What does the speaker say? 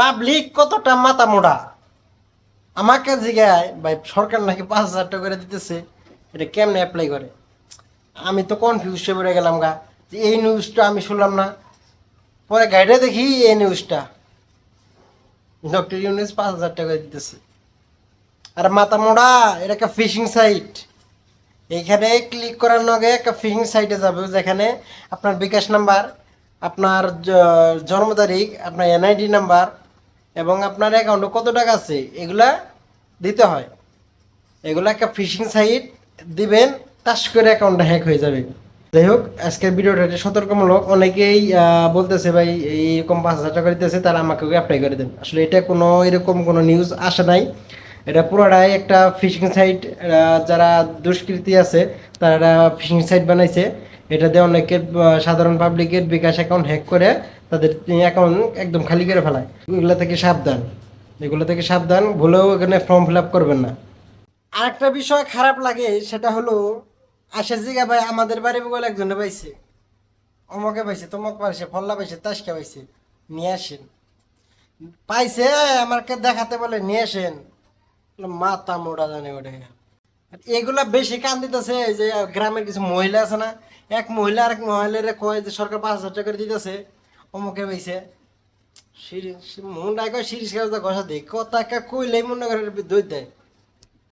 Public কতটা মাথা মোড়া আমাকে জিগায়, ভাই, সরকার নাকি পাঁচ হাজার টাকা করে দিতেছে, এটা কেমনে অ্যাপ্লাই করে? আমি তো কনফিউজ হয়ে পড়ে গেলাম গা, যে এই নিউজটা আমি শুনলাম না। পরে গাইডে দেখি এই নিউজটা ডক্টর ইউনিস পাঁচ হাজার টাকা করে দিতেছে। আর মাথা মোড়া এটা একটা ফিশিং সাইট এইখানে ক্লিক করার লগে একটা ফিশিং সাইটে যাবে, যেখানে আপনার বিকাশ নাম্বার, আপনার জন্ম তারিখ, আপনার এনআইডি নাম্বার এবং আপনার অ্যাকাউন্টে কত টাকা আছে, এগুলা দিতে হয়। এগুলা একটা ফিশিং সাইট দিবেন, টাচ করে অ্যাকাউন্টটা হ্যাক হয়ে যাবে। যাই হোক, আজকের ভিডিওটা একটা সতর্কমূলক। অনেকেই বলতেছে, ভাই এইরকম পাঁচ হাজার টাকা দিতেছে তারা আমাকে অ্যাপ্লাই করে দেন। আসলে এটা কোনো এরকম কোনো নিউজ আসে নাই। এটা পুরোটাই একটা ফিশিং সাইট যারা দুষ্কৃতী আছে, তারা ফিশিং সাইট বানাইছে। এটা দিয়ে অনেকের সাধারণ পাবলিকের বিকাশ অ্যাকাউন্ট হ্যাক করে তাদের অ্যাকাউন্ট একদম খালি করে ফেলায়। এগুলো থেকে সাবধান। এগুলো থেকে সাবধান, ভুলেও এখানে ফর্ম ফিল আপ করবেন না। আরেকটা বিষয় খারাপ লাগে, সেটা হলো আশা জিগা ভাই, আমাদের বাড়ি বলে একজনে পাইছে। অমকে পাইছে, তমক পাইছে, ফল্লা পাইছে, তাসকা পাইছে, নিয়ে আসেন। পাইছে আমাকে দেখাতে বলে, নিয়ে আসেন। মাথা মোটা জানে ওটা। এগুলা বেশি কান দিতেছে যে গ্রামের কিছু মহিলা আছে না, এক মহিলা আর এক মহিলার কয় যে সরকার পাঁচ হাজার টাকা দিতেছে, অমুকে পাইছে মনটা সিরিজ কাজ ঘষা দিই কথা কইলেই মনে করে দই দেয়